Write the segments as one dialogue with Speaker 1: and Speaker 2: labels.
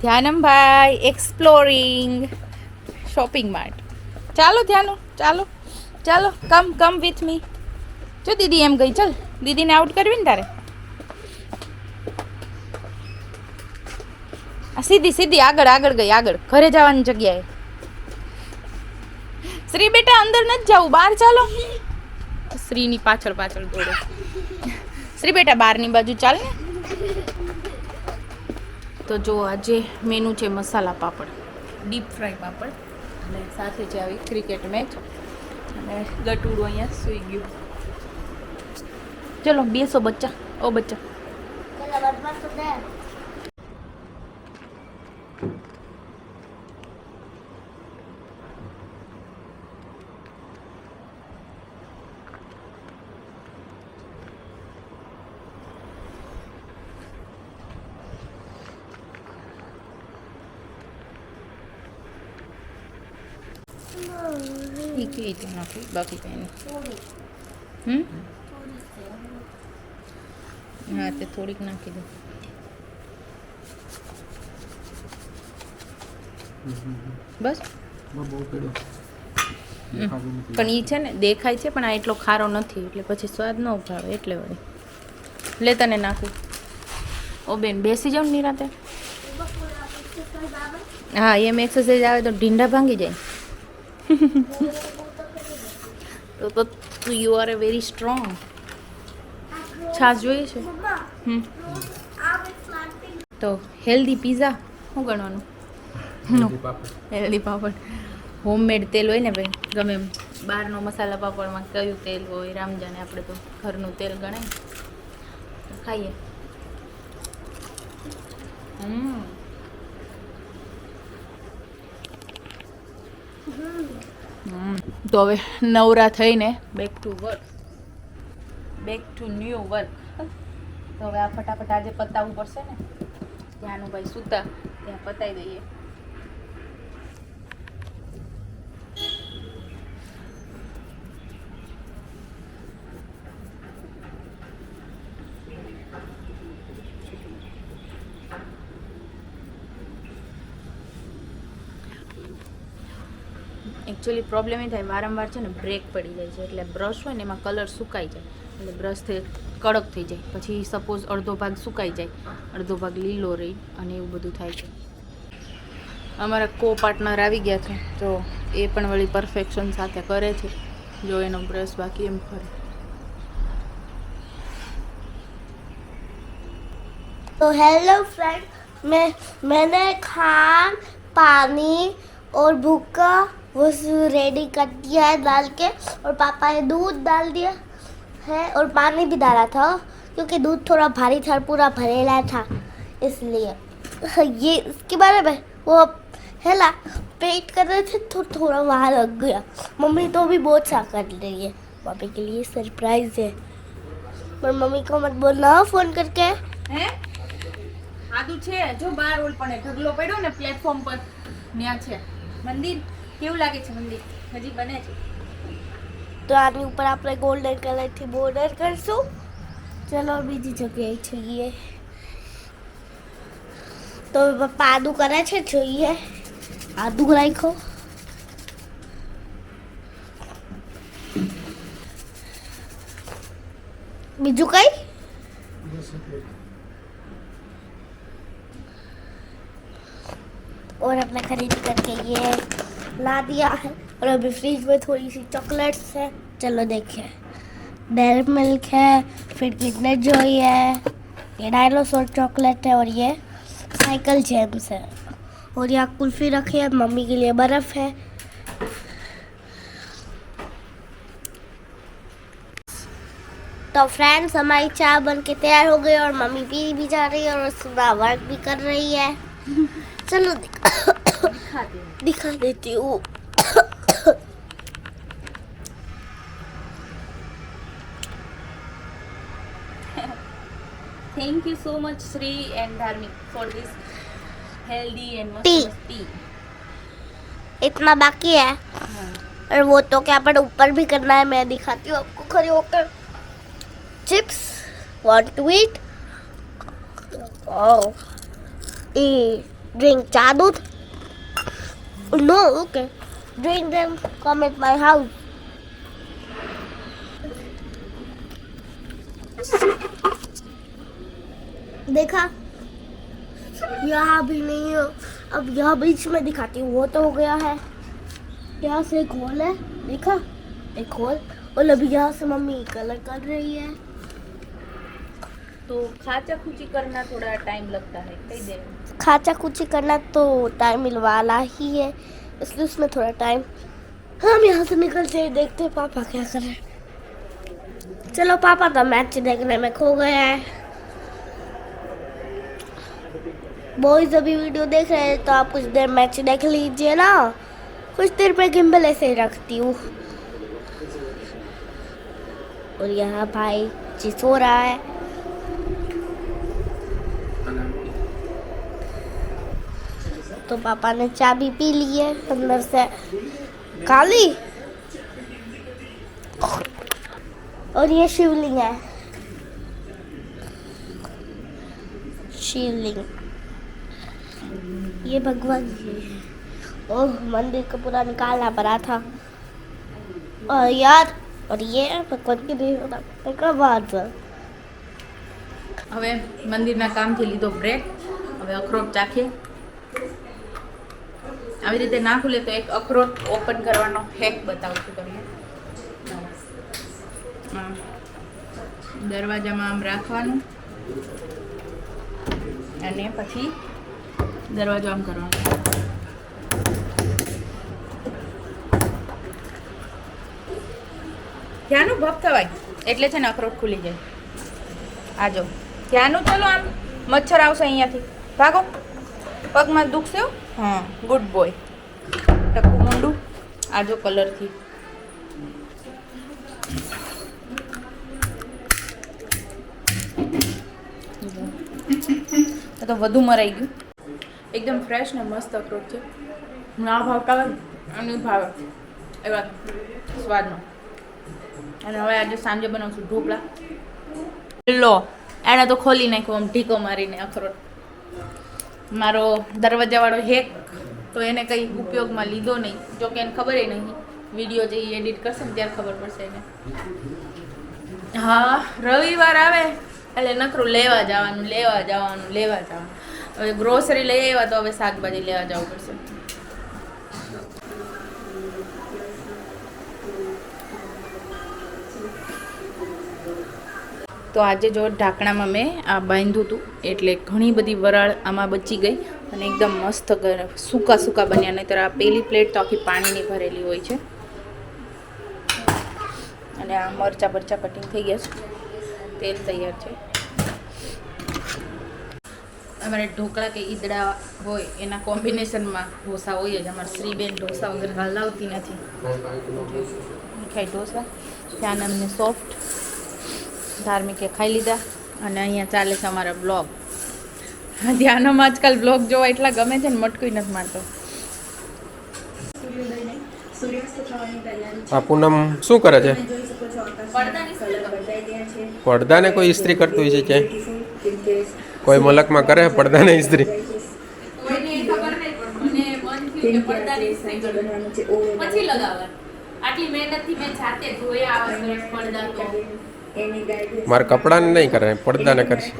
Speaker 1: ધ્યાનમભાઈ exploring shopping Mart ચાલો, ધ્યાનો, ચાલો ચાલો કમ કમ વિથ મી જો દીદી એમ ગઈ, ચલ, દીદીને આઉટ કરવી ને તારે. સીધી સીધી, આગળ આગળ ગઈ, આગળ. ઘરે જવાની જગ્યાએ. શ્રી બેટા, અંદર નથી જવું બહાર ચાલો. શ્રીની પાછળ પાછળ દોડો. શ્રી બેટા, બહારની બાજુ ચાલ ને. તો જો આજે મેનુ છે મસાલા પાપડ. ડીપ ફ્રાય પાપડ. અને સાથે છે આવી ક્રિકેટ મેચ અને ગટુડું અહીંયા સૂઈ ગયું. ચલો બેસો બચ્ચા. ઓ બચ્ચા. કેવી રીતે નાખી? બાકી કંઈ નહીં હમ? હા, તે થોડીક નાખી દો. બસ? પણ એ છે ને, દેખાય છે, પણ આ એટલો ખારો નથી, એટલે પછી સ્વાદ ન ભાવે એટલે વળી. લે તને નાખું. ઓ બેન, બેસી જાઉં નિરાતે. હા, એમ એક્સરસાઇઝ આવે તો ઢીંડા ભાંગી જાય. તો તો you are a very strong છાશ જોઈએ છે. હમ. તો હેલ્ધી પીઝા શું ગણવાનું? હેલ્ધી પાપડ. હોમમેડ તેલ હોય ને ભાઈ ગમે એમ. બહારનો મસાલા પાપડમાં કયું તેલ હોય રામજાને આપણે તો ઘરનું તેલ ગણાય. ખાઈએ. હમ. તો હવે નવરા થઈને back to work back to new work તો હવે આ ફટાફટ આજે પતાવવું પડશે ને? ત્યાંનું ભાઈ સૂતા, ત્યાં પતાવી દઈએ. એકચ્યુઅલી પ્રોબ્લેમ એ થાય વારંવાર છે ને બ્રેક પડી જાય છે એટલે બ્રશ હોય ને એમાં કલર સુકાઈ જાય એટલે બ્રશ થઈ કડક થઈ જાય પછી સપોઝ અડધો ભાગ સુકાઈ જાય અડધો ભાગ લીલો રહી અને એવું બધું થાય છે અમારા કો પાર્ટનર આવી ગયા છે તો એ પણ વળી પરફેક્શન સાથે કરે છે જો એનો બ્રશ બાકી એમ ફરે
Speaker 2: तो हेलो फ्रेंड मैं मैंने खान पानी और भूका वो रेडी कर दिया है डाल के और पापा ने दूध डाल दिया है और पानी भी डाला था क्योंकि दूध थोड़ा भारी था पूरा भरेला था इसलिए ये इसके बारे में वो है ना पेट कर रहे थे तो थोड़ा वहाँ लग गया मम्मी तो भी बहुत सा कर रही है पापा के लिए सरप्राइज है पर मम्मी को मत बोलना फ़ोन करके
Speaker 1: હે આદુ છે જો બાર ઓલ પણ ઢગલો પડ્યો ને પ્લેટફોર્મ પર ત્યાં છે મંદિર કેવું લાગે છે મંદિર હજી બને છે
Speaker 2: તો આની ઉપર આપણે ગોલ્ડન કલરથી બોર્ડર કરશું ચલો બીજી જગ્યાએ જઈએ તો હવે પપ્પા આદુ કરે છે જોઈએ આદુ રાખો બીજું કઈ और अपने खरीद करके ये ला दिया है। और अभी फ्रिज में थोड़ी सी चॉकलेट्स है। चलो देखिए डेयर मिल्क है फिर किडनेट जॉय है। ये डायनासोर चॉकलेट है और ये साइकिल जेम्स है। और यहाँ कुल्फी रखी है मम्मी के लिए बर्फ़ है। तो फ्रेंड्स हमारी चाय बन के तैयार हो गई और मम्मी पी भी जा रही है और सुबह वर्क भी कर रही है। चलो दिखा। दिखा दे दिखा देती हूँ।
Speaker 1: Thank you so much Shri and धार्मिक for this healthy and
Speaker 2: tea.
Speaker 1: tea.
Speaker 2: इतना बाकी है। और वो तो क्या पर ऊपर भी करना है मैं दिखाती हूँ आपको खड़े होकर। चिप्स वांट टू ईट ओ ई drink chai doodh. No, okay. Drink them, come at my house. देखा? यहाँ भी नहीं है। अब यहाँ बीच में दिखाती हूँ। वो तो हो गया है। यहाँ से एक होल है। देखा? एक होल और अभी यहाँ से मम्मी कलर कर रही है।
Speaker 1: तो खाचा खुची करना थोड़ा टाइम लगता है, कई देर
Speaker 2: खाचा कुची करना तो टाइम मिलवाना ही है, इसलिए उसमें थोड़ा टाइम हम यहाँ से निकलते हैं, देखते हैं पापा क्या कर रहे हैं। चलो पापा तो मैच देखने में खो गए हैं। बॉयज़ अभी वीडियो देख रहे हैं तो आप कुछ देर मैच देख लीजिए ना। कुछ देर में गिम्बल ऐसे ही रखती हूँ। और यहाँ भाई जी सो रहा है। तो पापा ने चाबी पी ली है अंदर से काली और ये शिवलिंग है शिवलिंग ये भगवान जी है ओह मंदिर का पूरा निकालना पड़ा था और यार और ये भगवान की देवता का बात है
Speaker 1: હવે મંદિરના કામથી લીધો બ્રેક હવે અખરોટ ચાખીએ આવી રીતે ના ખુલે તો એક અખરોટ ઓપન કરવાનો હેક બતાવું છું તમને. દરવાજામાં આમ રાખવાનું. અને પછી દરવાજો આમ કરવાનો. ત્યાંનું ભપ થવાય એટલે છે ને અખરોટ ખુલી જાય. આજો ત્યાંનું ચલો આમ મચ્છર આવશે અહીંયાથી. ભાગો. પગમાં દુખશે હો? ગુડ બોય ટકું મોંડું આજો કલરથી તો વધુ મરાઈ ગયું. એકદમ ફ્રેશ ને મસ્ત અખરોટ છે. ના ભાવકાવે અને ભાવે. એવા સ્વાદનો. અને હવે આજે સાંજે બનાવશું ઢોકળા. લો એણે તો ખોલી નાખ્યો, આમ ઢીકો મારીને અખરોટ. મારો દરવાજાવાળો હેક તો એને કંઈ ઉપયોગમાં લીધો નહીં. જો કે એને ખબર નહીં. વીડિયો જે એડિટ કરશે ને ત્યારે ખબર પડશે એને. હા, રવિવાર આવે, એટલે નકરું લેવા જવાનું લેવા જવાનું લેવા જવાનું. હવે ગ્રોસરી લઈ આવ્યા તો હવે શાકભાજી લેવા જવું પડશે. તો આજે જો ઢાંકણામાં મેં આ બાંધ્યું હતું, એટલે ઘણી બધી વરાળ આમાં બચી ગઈ અને એકદમ મસ્ત સૂકા સૂકા બન્યા, નહીંતર આ પેલી પ્લેટ તો આખી પાણીની ભરેલી હોય છે. અને આ મરચા બરચા કટિંગ થઈ ગયા છે. તેલ તૈયાર છે. અમારે ઢોકળા કે ઈદડા હોય, એના કોમ્બિનેશનમાં ઢોસા હોય જ. અમારે શ્રીબેન ઢોસા વગર હલાવતી નથી. મીઠાઈ ઢોસા, ત્યાં અમને સોફ્ટ ધાર્મિકે ખાઈ લીધા અને અહીંયા ચાલે છે અમારા બ્લોગ. ધ્યાનમાં આજકાલ બ્લોગ જોવા એટલા ગમે છે ને મટકું નથી મારતો.
Speaker 3: આ પૂનમ શું કરે છે?
Speaker 1: પડદાને
Speaker 3: કોઈ ઇસ્ત્રી કરતું હોય છે કે કોઈ મલકમાં કરે પડદાને ઇસ્ત્રી.
Speaker 1: પછી લગાવવાનું આટલી મહેનતથી મેં જાતે ધોયા પડદા તો
Speaker 3: મારે કપડાને નહીં કરે પડદાને કરશે.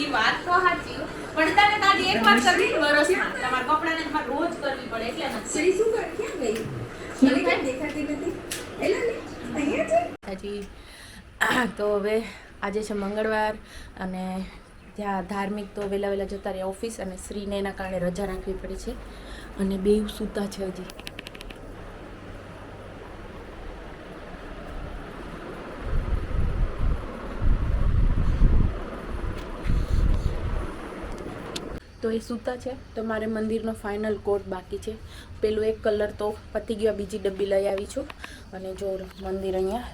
Speaker 1: ઈ તો સાચી હો. પડદાને તો આજે એક વાર કરવી જ વરસમાં. તમારા કપડાને તમારે રોજ કરવી પડે એટલે નથી. હજી તો હવે આજે છે મંગળવાર અને ત્યાં ધાર્મિક તો વહેલા વહેલા જતા રહ્યા ઓફિસ અને શ્રીને એના કારણે રજા રાખવી પડે છે. અને બે સૂતા છે હજી. તો એ સૂતા છે. તો મારે મંદિરનો ફાઇનલ કોટ બાકી છે. પેલું એક કલર તો પતી ગયો, બીજી ડબ્બી લઈ આવી છું. અને જો મંદિર અહીંયા.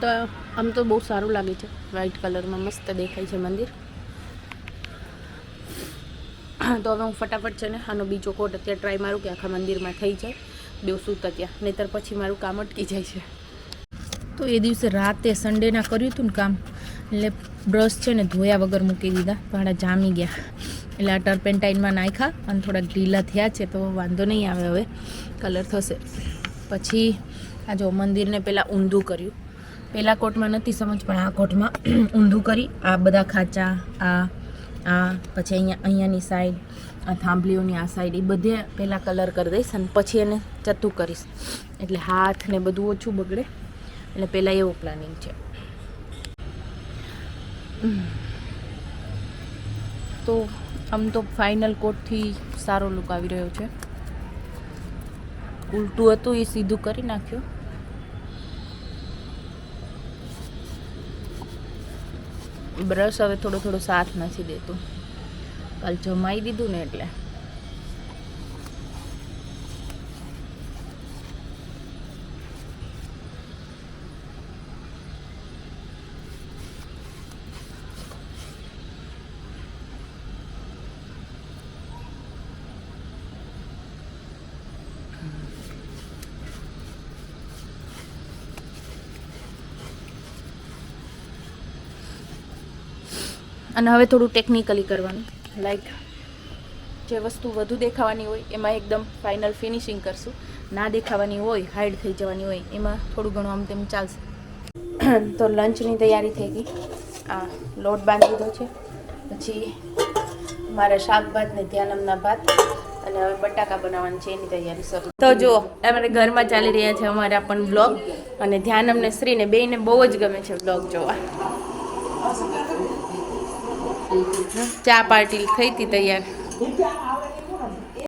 Speaker 1: તો આમ તો બહુ સારું લાગે છે. વ્હાઇટ કલરમાં મસ્ત દેખાય છે મંદિર. તો હવે હું ફટાફટ છે ને આનો બીજો કોટ અત્યારે ટ્રાય મારું કે આખા મંદિરમાં થઈ જાય. બેવ સૂતા ત્યાં નહીતર પછી મારું કામ અટકી જાય છે. તો એ દિવસે રાતે સન્ડેના કર્યું હતું ને કામ, એટલે બ્રશ છે ને ધોયા વગર મૂકી દીધા. ભાડા જામી ગયા. એટલે આ ટર્પેન્ટાઇનમાં નાખ્યા અને થોડાક ઢીલા થયા છે, તો વાંધો નહીં આવે હવે. કલર થશે. પછી આ જો મંદિરને પહેલાં ઊંધું કર્યું. પહેલાં કોટમાં નથી સમજ, પણ આ કોટમાં ઊંધું કરી. આ બધા ખાચા, આ આ પછી અહીંયા, અહીંયાની સાઈડ આ થાંભલીઓની આ સાઈડ એ બધે પહેલાં કલર કરી દઈશ અને પછી એને ચતું કરીશ. એટલે હાથ ને બધું ઓછું બગડે. એટલે પહેલાં એવું પ્લાનિંગ છે. તો આમ તો ફાઇનલ કોટથી સારો લુક આવી રહ્યો છે. ઉલટું હતું એ સીધું કરી નાખ્યું. બ્રશ હવે થોડો થોડો સાથ નથી દેતું. કાલ જમાઈ દીધું ને એટલે. અને હવે થોડું ટેકનિકલી કરવાનું. લાઈક જે વસ્તુ વધુ દેખાવાની હોય એમાં એકદમ ફાઇનલ ફિનિશિંગ કરશું. ના દેખાવાની હોય હાઈડ થઈ જવાની હોય એમાં થોડું ઘણું આમ તેમ ચાલશે. તો લંચની તૈયારી થઈ ગઈ. આ લોટ બાંધી દીધો છે. પછી મારા શાક ભાત ને ધ્યાનમના ભાત અને હવે બટાકા બનાવવાની છે એની તૈયારી શરૂ. તો જુઓ અમારે ઘરમાં ચાલી રહ્યા છે અમારા પણ બ્લોગ અને ધ્યાનમ ને શ્રીને બેયને બહુ જ ગમે છે બ્લોગ જોવા. ચા પાર્ટી થઈ હતી તૈયાર.